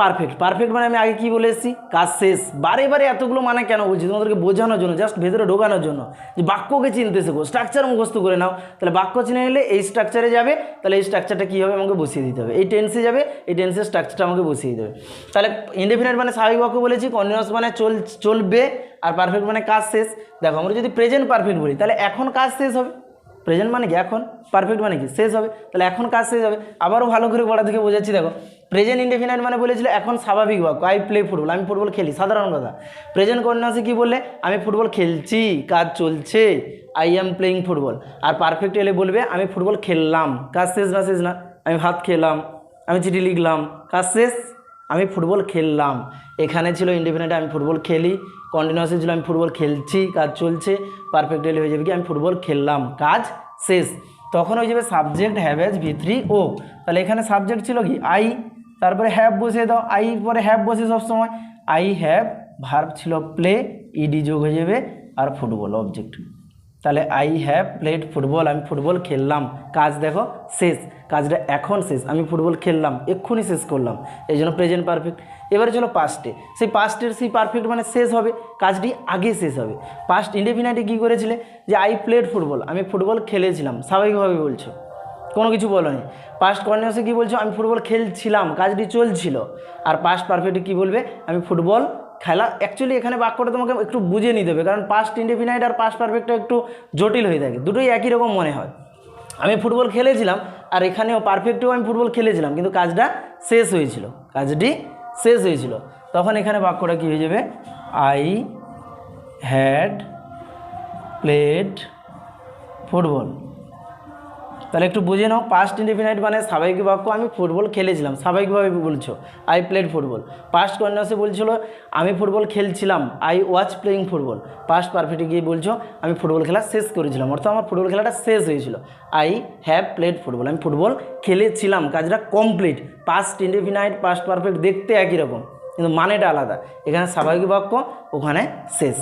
Perfect perfect মানে আমি আগে কি বলে এসেছি? কাজ শেষ। বারে বারে এতগুলো মানে কেন বলছি? তোমাদেরকে বোঝানোর জন্য জাস্ট ভেতরে ঢোকানোর জন্য। যে বাক্যকে চিনতে শেখো স্ট্রাকচার মুখস্থ করে নাও। তাহলে বাক্য চিনে নিলে এই স্ট্রাকচারে যাবে, তাহলে এই স্ট্রাকচারটা কী হবে? আমাকে বসিয়ে দিতে হবে। এই টেন্সে যাবে, এই টেন্সের স্ট্রাকচারটা আমাকে বসিয়ে দিতে হবে। তাহলে ইন্ডিফিনাইট মানে স্বাভাবিক বাক্য বলেছি কন্টিনিউয়াস মানে চল, চলবে, আর পারফেক্ট মানে কাজ শেষ। দেখো, আমরা যদি প্রেজেন্ট পারফেক্ট বলি, তাহলে এখন কাজ শেষ হবে। প্রেজেন্ট মানে কি? এখন। পারফেক্ট মানে কি? শেষ হবে। তাহলে এখন কাজ শেষ হবে। আবারও ভালো করে পড়া থেকে বোঝাচ্ছি, দেখো। প্রেজেন্ট ইন্ডিফিনাইট মানে বলেছিল এখন স্বাভাবিক বাক্য। আই প্লে ফুটবল আমি ফুটবল খেলি, সাধারণ কথা। প্রেজেন্ট কন্টিনিউসে কি বললে? আমি ফুটবল খেলছি, কাজ চলছে আই এম প্লেইং ফুটবল আর পারফেক্ট এলে বলবে, আমি ফুটবল খেললাম। কাজ শেষ না শেষ না। আমি ভাত খেলাম, আমি চিঠি লিখলাম। কাজ শেষ, আমি ফুটবল খেললাম। এখানে ছিল ইন্ডিপেন্ডেন্ট আমি ফুটবল খেলি। কন্টিনিউয়াসে ছিল, আমি ফুটবল খেলছি, কাজ চলছে। পারফেক্ট এলে হয়ে যাবে কি, আমি ফুটবল খেললাম। কাজ শেষ। তখন হয়ে যাবে subject have has V three O তাহলে এখানে সাবজেক্ট ছিল কি? আই তারপরে হ্যাভ বসিয়ে দাও। আই পরে হ্যাভ বসে সবসময়। আই হ্যাভ ভার্ব ছিল প্লে ইডি যোগ হয়ে যাবে। আর ফুটবল অবজেক্ট তাহলে আই হ্যাভ প্লেড ফুটবল আমি ফুটবল খেললাম। কাজ দেখো, শেষ। কাজটা এখন শেষ। আমি ফুটবল খেললাম, এক্ষুনি শেষ করলাম। এই জন্য প্রেজেন্ট পারফেক্ট এবারে চলো পাস্টে সেই পাস্টের সেই পারফেক্ট মানে শেষ হবে। কাজটি আগে শেষ হবে। পাস্ট ইন্ডিফিনাইটে কী করেছিলে? যে আই প্লেড ফুটবল আমি ফুটবল খেলেছিলাম। স্বাভাবিকভাবে বলছো। কোনো কিছু বলোনি। পাস্ট কন্টিনিউসে কী বলছো? আমি ফুটবল খেলছিলাম, কাজটি চলছিল। আর পাস্ট পারফেক্টে কী বলবে? আমি ফুটবল খেলা অ্যাকচুয়ালি এখানে বাক্যটা তোমাকে একটু বুঝে নিতে হবে, কারণ পাস্ট ইন্ডিফিনাইট আর পাস্ট পারফেক্টটা একটু জটিল হয়ে থাকে। দুটোই একই রকম মনে হয়। আমি ফুটবল খেলেছিলাম, আর এখানেও পারফেক্টেও আমি ফুটবল খেলেছিলাম, কিন্তু কাজটা শেষ হয়েছিল। কাজটি শেষ হয়েছিল। তখন এখানে বাক্যটা কী হয়ে যাবে? আই হ্যাড প্লেড ফুটবল তাহলে একটু বুঝে নাও পাস্ট ইন্ডিফিনাইট মানে স্বাভাবিক বাক্য আমি ফুটবল খেলেছিলাম। স্বাভাবিকভাবে বলছো? আই প্লেড ফুটবল পাস্ট কন্টিনিউসে বলছিল, আমি ফুটবল খেলছিলাম। I watch playing football past পারফেক্টে গিয়ে বলছো, আমি ফুটবল খেলা শেষ করেছিলাম। অর্থাৎ আমার ফুটবল খেলাটা শেষ হয়েছিল। আই হ্যাভ প্লেড ফুটবল আমি ফুটবল খেলেছিলাম, কাজটা complete past indefinite past perfect দেখতে একই রকম, কিন্তু মানেটা আলাদা। এখানে স্বাভাবিক বাক্য, ওখানে শেষ।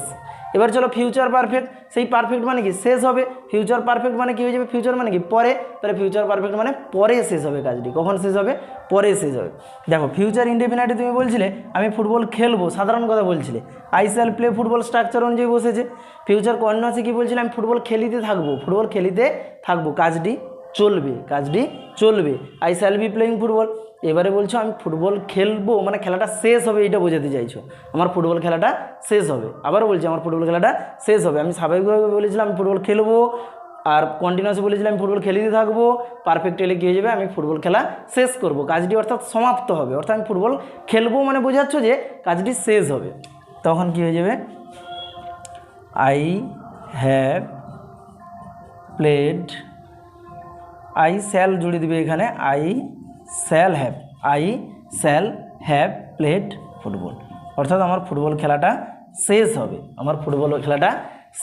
এবার চলো ফিউচার পারফেক্ট সেই পারফেক্ট মানে কি? শেষ হবে। ফিউচার পারফেক্ট মানে কি হয়ে যাবে? ফিউচার মানে কি? পরে। তাহলে ফিউচার পারফেক্ট মানে পরে শেষ হবে কাজটি। কখন শেষ হবে? পরে শেষ হবে। দেখো ফিউচার ইন্ডিপেন্ডেন্টে তুমি বলছিলে, আমি ফুটবল খেলব, সাধারণ কথা বলছিলে। আইসিএল প্লে ফুটবল স্ট্রাকচার অনুযায়ী বসেছে। ফিউচার কন্যাসে কি বলছিলে? আমি ফুটবল খেলিতে থাকব, ফুটবল খেলিতে থাকব। কাজটি চলবে কাজটি চলবে। I shall be playing football এবারে বলছো আমি ফুটবল খেলব মানে খেলাটা শেষ হবে এটা বোঝাতে চাইছো। আমার ফুটবল খেলাটা শেষ হবে। আবারও বলছি, আমার ফুটবল খেলাটা শেষ হবে। আমি স্বাভাবিকভাবে বলেছিলাম আমি ফুটবল খেলব, আর কন্টিনিউসে বলেছিলাম আমি ফুটবল খেলিতে থাকব পারফেক্ট এলে কী হয়ে যাবে, আমি ফুটবল খেলা শেষ করব। কাজটি অর্থাৎ সমাপ্ত হবে। অর্থাৎ আমি ফুটবল খেলব মানে বোঝাচ্ছ যে কাজটি শেষ হবে। তখন কী হয়ে যাবে? I have played I shall জুড়ে দিবে এখানে I shall have, I shall have played football. অর্থাৎ আমার ফুটবল খেলাটা শেষ হবে। আমার ফুটবল খেলাটা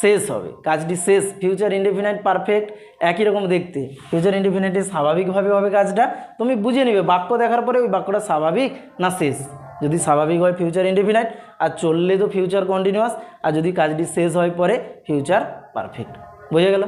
শেষ হবে। কাজটি শেষ। ফিউচার ইন্ডিফিনাইট পারফেক্ট একই রকম দেখতে। ফিউচার ইন্ডিফিনাইটে স্বাভাবিকভাবে হবে কাজটা। তুমি বুঝে নিবে, বাক্য দেখার পরে ওই বাক্যটা স্বাভাবিক না শেষ? যদি স্বাভাবিক হয় ফিউচার ইন্ডিফিনাইট আর চললে তো ফিউচার কন্টিনিউয়াস আর যদি কাজটি শেষ হয় পরে ফিউচার পারফেক্ট বুঝে গেল?